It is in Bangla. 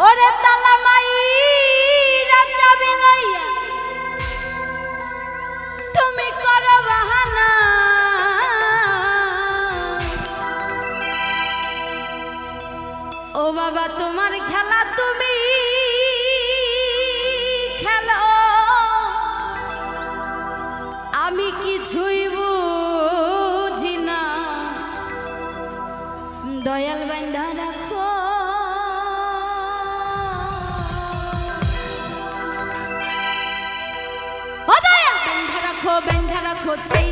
ওরে তালা দয়াল